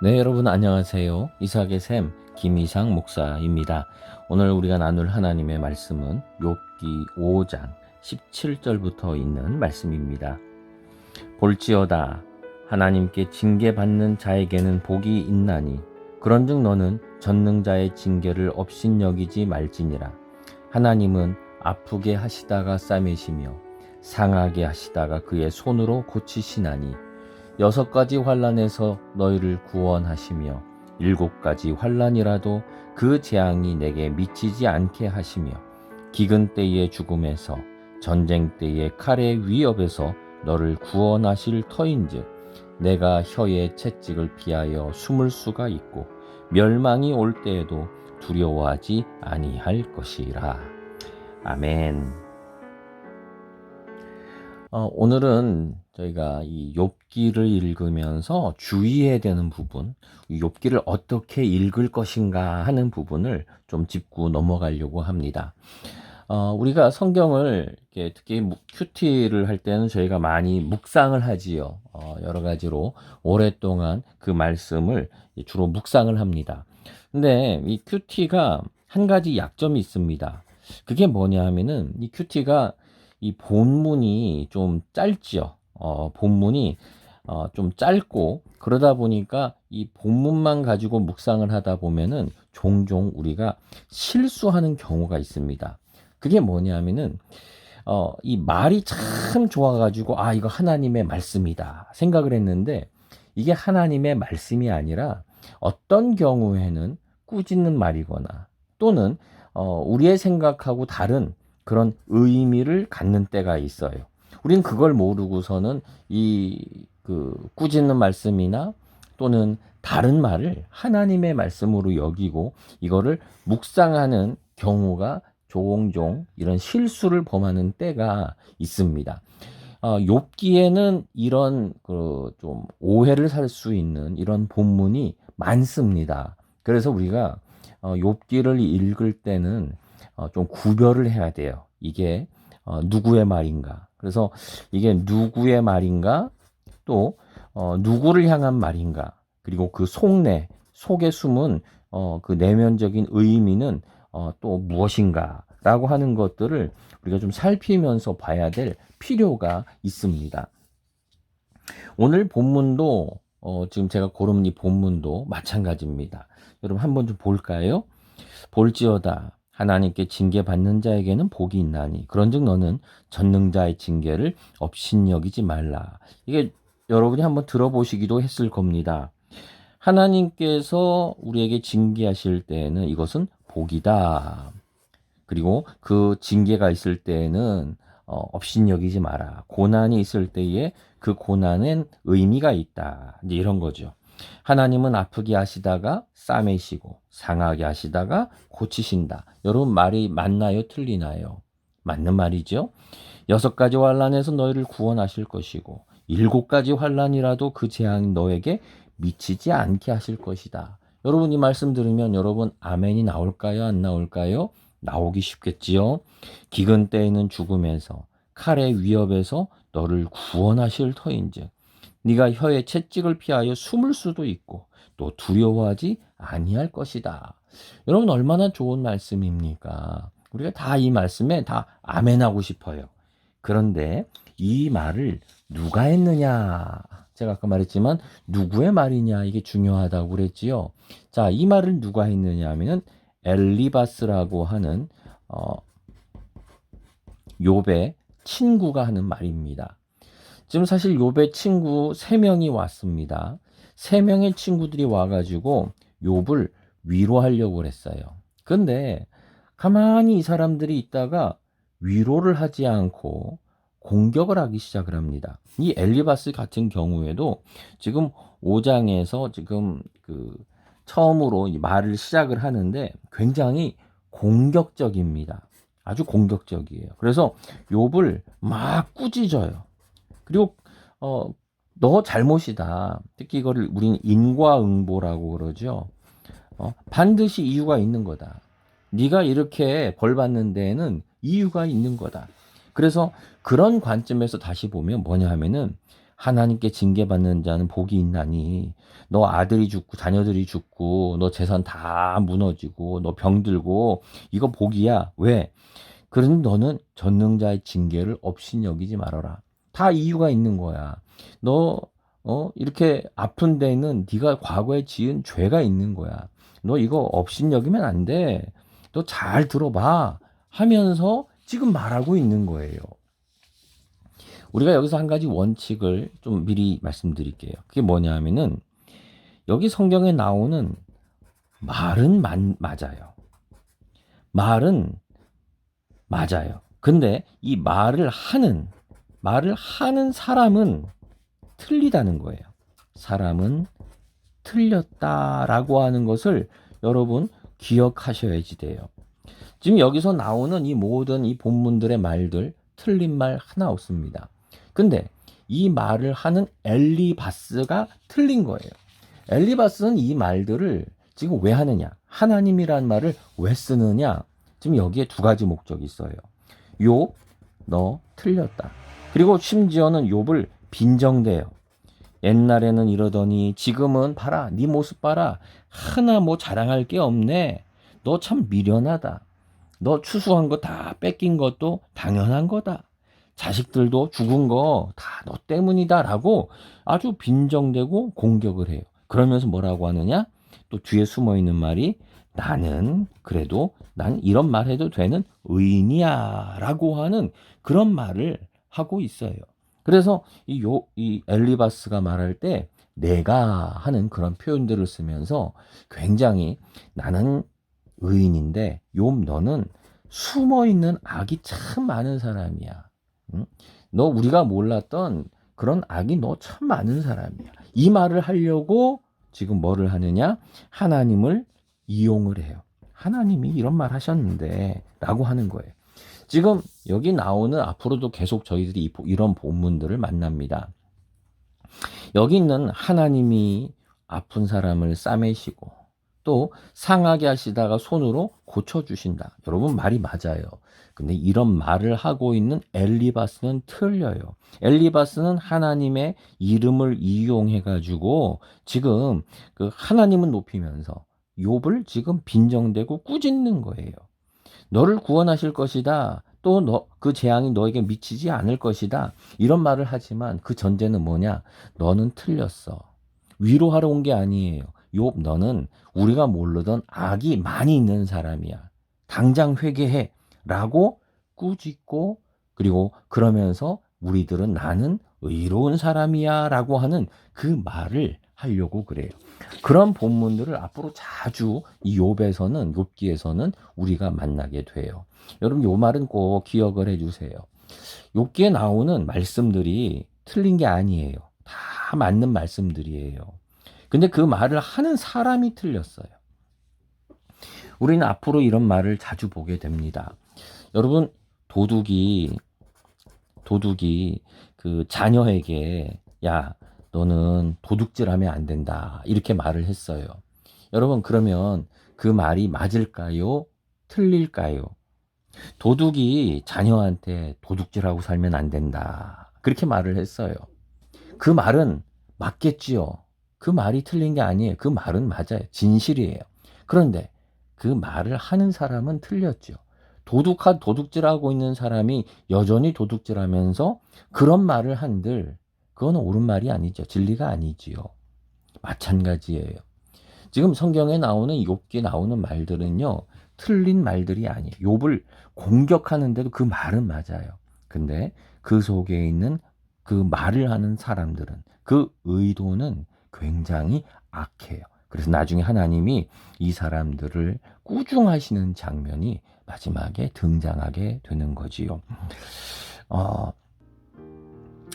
네, 여러분 안녕하세요. 이삭의 샘 김이상 목사입니다. 오늘 우리가 나눌 하나님의 말씀은 욥기 5장 17절부터 있는 말씀입니다. 볼지어다 하나님께 징계받는 자에게는 복이 있나니 그런즉 너는 전능자의 징계를 업신여기지 말지니라. 하나님은 아프게 하시다가 싸매시며 상하게 하시다가 그의 손으로 고치시나니 여섯 가지 환란에서 너희를 구원하시며 일곱 가지 환란이라도 그 재앙이 내게 미치지 않게 하시며 기근 때의 죽음에서 전쟁 때의 칼의 위협에서 너를 구원하실 터인즉 내가 혀의 채찍을 피하여 숨을 수가 있고 멸망이 올 때에도 두려워하지 아니할 것이라. 아멘. 어, 오늘은 저희가 이욥 기를 읽으면서 주의해야 되는 부분, 이 욥기를 어떻게 읽을 것인가 하는 부분을 좀 짚고 넘어가려고 합니다. 어, 우리가 성경을 특히 묵- 큐티를 할 때는 저희가 많이 묵상을 하지요. 어, 여러 가지로 오랫동안 그 말씀을 주로 묵상을 합니다. 근데 이 큐티가 한 가지 약점이 있습니다. 그게 뭐냐 하면은 이 큐티가 이 본문이 좀 짧지요. 어, 본문이 어, 좀 짧고 그러다 보니까 이 본문만 가지고 묵상을 하다 보면은 종종 우리가 실수하는 경우가 있습니다. 그게 뭐냐면은 어, 이 말이 참 좋아가지고 아 이거 하나님의 말씀이다 생각을 했는데 이게 하나님의 말씀이 아니라 어떤 경우에는 꾸짖는 말이거나 또는 어, 우리의 생각하고 다른 그런 의미를 갖는 때가 있어요. 우린 그걸 모르고서는 이 그 꾸짖는 말씀이나 또는 다른 말을 하나님의 말씀으로 여기고 이거를 묵상하는 경우가 종종 이런 실수를 범하는 때가 있습니다. 어, 욥기에는 이런 그 좀 오해를 살 수 있는 이런 본문이 많습니다. 그래서 우리가 어, 욥기를 읽을 때는 어, 좀 구별을 해야 돼요. 이게 어, 누구의 말인가? 그래서 이게 누구의 말인가? 또 어, 누구를 향한 말인가? 그리고 그 속내 속에 숨은 어, 그 내면적인 의미는 어, 또 무엇인가라고 하는 것들을 우리가 좀 살피면서 봐야 될 필요가 있습니다. 오늘 본문도 어, 지금 제가 고른 이 본문도 마찬가지입니다. 여러분 한번 좀 볼까요? 볼지어다 하나님께 징계 받는 자에게는 복이 있나니 그런즉 너는 전능자의 징계를 업신여기지 말라. 이게 여러분이 한번 들어보시기도 했을 겁니다. 하나님께서 우리에게 징계하실 때에는 이것은 복이다. 그리고 그 징계가 있을 때에는 어, 업신여기지 마라. 고난이 있을 때에 그 고난엔 의미가 있다. 이제 이런 거죠. 하나님은 아프게 하시다가 싸매시고 상하게 하시다가 고치신다. 여러분 말이 맞나요? 틀리나요? 맞는 말이죠. 여섯 가지 환란에서 너희를 구원하실 것이고 일곱 가지 환란이라도 그 재앙이 너에게 미치지 않게 하실 것이다. 여러분 이 말씀 들으면 여러분 아멘이 나올까요? 안 나올까요? 나오기 쉽겠지요. 기근 때에는 죽음에서 칼의 위협에서 너를 구원하실 터인즉 네가 혀의 채찍을 피하여 숨을 수도 있고 또 두려워하지 아니할 것이다. 여러분 얼마나 좋은 말씀입니까? 우리가 다 이 말씀에 다 아멘하고 싶어요. 그런데 이 말을 누가 했느냐? 제가 아까 말했지만 누구의 말이냐 이게 중요하다고 그랬지요. 자, 이 말을 누가 했느냐 하면은 엘리바스라고 하는 어 욥의 친구가 하는 말입니다. 지금 사실 욥의 친구 세 명이 왔습니다. 세 명의 친구들이 와 가지고 욥을 위로하려고 했어요. 근데 가만히 이 사람들이 있다가 위로를 하지 않고 공격을 하기 시작을 합니다. 이 엘리바스 같은 경우에도 지금 5장에서 지금 그 처음으로 이 말을 시작을 하는데 굉장히 공격적입니다. 아주 공격적이에요. 그래서 욥을 막 꾸짖어요. 그리고 어, 너 잘못이다. 특히 이거를 우리는 인과응보라고 그러죠. 어, 반드시 이유가 있는 거다. 네가 이렇게 벌 받는 데에는 이유가 있는 거다. 그래서 그런 관점에서 다시 보면 뭐냐 하면은 하나님께 징계받는 자는 복이 있나니 너 아들이 죽고 자녀들이 죽고 너 재산 다 무너지고 너 병들고 이거 복이야. 왜? 그러니 너는 전능자의 징계를 없인 여기지 말아라. 다 이유가 있는 거야. 너 어, 이렇게 아픈 데는 네가 과거에 지은 죄가 있는 거야. 너 이거 없인 여기면 안 돼. 너 잘 들어봐. 하면서 지금 말하고 있는 거예요. 우리가 여기서 한 가지 원칙을 좀 미리 말씀드릴게요. 그게 뭐냐 하면은 여기 성경에 나오는 말은 마, 맞아요. 말은 맞아요. 근데 이 말을 하는 말을 하는 사람은 틀리다는 거예요. 사람은 틀렸다라고 하는 것을 여러분 기억하셔야지 돼요. 지금 여기서 나오는 이 모든 이 본문들의 말들 틀린 말 하나 없습니다. 근데 이 말을 하는 엘리바스가 틀린 거예요. 엘리바스는 이 말들을 지금 왜 하느냐? 하나님이란 말을 왜 쓰느냐? 지금 여기에 두 가지 목적이 있어요. 욥, 너 틀렸다. 그리고 심지어는 욥을 빈정대요. 옛날에는 이러더니 지금은 봐라, 네 모습 봐라. 하나 뭐 자랑할 게 없네. 너 참 미련하다. 너 추수한 거 다 뺏긴 것도 당연한 거다. 자식들도 죽은 거 다 너 때문이다 라고 아주 빈정대고 공격을 해요. 그러면서 뭐라고 하느냐? 또 뒤에 숨어 있는 말이 나는 그래도 난 이런 말 해도 되는 의인이야 라고 하는 그런 말을 하고 있어요. 그래서 이, 요, 이 엘리바스가 말할 때 내가 하는 그런 표현들을 쓰면서 굉장히 나는 의인인데 욥 너는 숨어 있는 악이 참 많은 사람이야. 응? 너 우리가 몰랐던 그런 악이 너 참 많은 사람이야. 이 말을 하려고 지금 뭐를 하느냐? 하나님을 이용을 해요. 하나님이 이런 말 하셨는데 라고 하는 거예요. 지금 여기 나오는 앞으로도 계속 저희들이 이런 본문들을 만납니다. 여기 있는 하나님이 아픈 사람을 싸매시고 또 상하게 하시다가 손으로 고쳐주신다. 여러분 말이 맞아요. 근데 이런 말을 하고 있는 엘리바스는 틀려요. 엘리바스는 하나님의 이름을 이용해 가지고 지금 그 하나님은 높이면서 욥을 지금 빈정대고 꾸짖는 거예요. 너를 구원하실 것이다. 또너그 재앙이 너에게 미치지 않을 것이다. 이런 말을 하지만 그 전제는 뭐냐? 너는 틀렸어. 위로하러 온 게 아니에요. 욥 너는 우리가 모르던 악이 많이 있는 사람이야. 당장 회개해. 라고 꾸짖고 그리고 그러면서 우리들은 나는 의로운 사람이야 라고 하는 그 말을 하려고 그래요. 그런 본문들을 앞으로 자주 이 욥에서는 욥기에서는 우리가 만나게 돼요. 여러분 요 말은 꼭 기억을 해 주세요. 욥기에 나오는 말씀들이 틀린 게 아니에요. 다 맞는 말씀들이에요. 근데 그 말을 하는 사람이 틀렸어요. 우리는 앞으로 이런 말을 자주 보게 됩니다. 여러분 도둑이 도둑이 그 자녀에게 야 너는 도둑질 하면 안 된다 이렇게 말을 했어요. 여러분 그러면 그 말이 맞을까요? 틀릴까요? 도둑이 자녀한테 도둑질하고 살면 안 된다 그렇게 말을 했어요. 그 말은 맞겠지요. 그 말이 틀린 게 아니에요. 그 말은 맞아요. 진실이에요. 그런데 그 말을 하는 사람은 틀렸죠. 도둑한 도둑질하고 있는 사람이 여전히 도둑질하면서 그런 말을 한들 그건 옳은 말이 아니죠. 진리가 아니지요. 마찬가지예요. 지금 성경에 나오는 욥기에 나오는 말들은요. 틀린 말들이 아니에요. 욥을 공격하는데도 그 말은 맞아요. 근데 그 속에 있는 그 말을 하는 사람들은 그 의도는 굉장히 악해요. 그래서 나중에 하나님이 이 사람들을 꾸중하시는 장면이 마지막에 등장하게 되는 거지요. 어,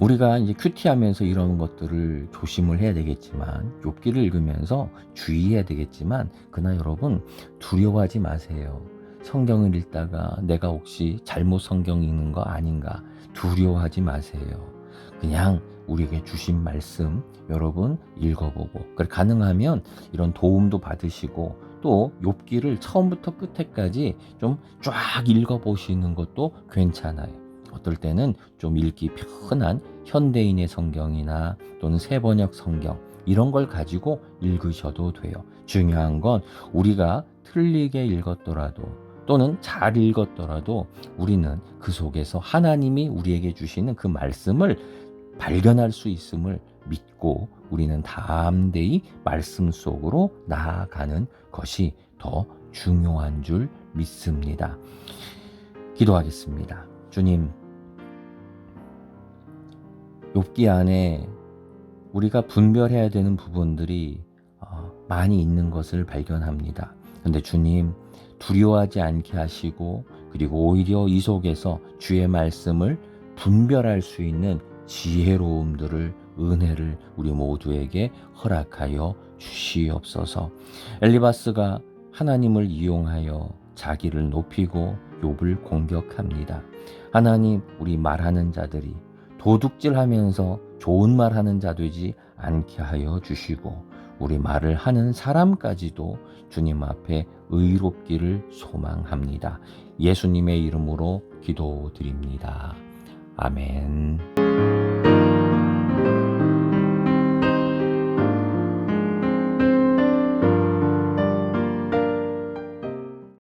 우리가 이제 큐티하면서 이런 것들을 조심을 해야 되겠지만 욥기를 읽으면서 주의해야 되겠지만 그나 여러분 두려워하지 마세요. 성경을 읽다가 내가 혹시 잘못 성경 읽는 거 아닌가 두려워하지 마세요. 그냥 우리에게 주신 말씀 여러분 읽어보고 그래 가능하면 이런 도움도 받으시고 또 욥기를 처음부터 끝에까지 좀 쫙 읽어보시는 것도 괜찮아요. 어떨 때는 좀 읽기 편한 현대인의 성경이나 또는 세번역 성경 이런 걸 가지고 읽으셔도 돼요. 중요한 건 우리가 틀리게 읽었더라도 또는 잘 읽었더라도 우리는 그 속에서 하나님이 우리에게 주시는 그 말씀을 발견할 수 있음을 믿고 우리는 담대히 말씀 속으로 나아가는 것이 더 중요한 줄 믿습니다. 기도하겠습니다. 주님, 욥기 안에 우리가 분별해야 되는 부분들이 어, 많이 있는 것을 발견합니다. 근데 주님, 두려워하지 않게 하시고 그리고 오히려 이 속에서 주의 말씀을 분별할 수 있는 지혜로움들을 은혜를 우리 모두에게 허락하여 주시옵소서. 엘리바스가 하나님을 이용하여 자기를 높이고 욥을 공격합니다. 하나님, 우리 말하는 자들이 도둑질하면서 좋은 말하는 자 되지 않게 하여 주시고 우리 말을 하는 사람까지도 주님 앞에 의롭기를 소망합니다. 예수님의 이름으로 기도드립니다. 아멘.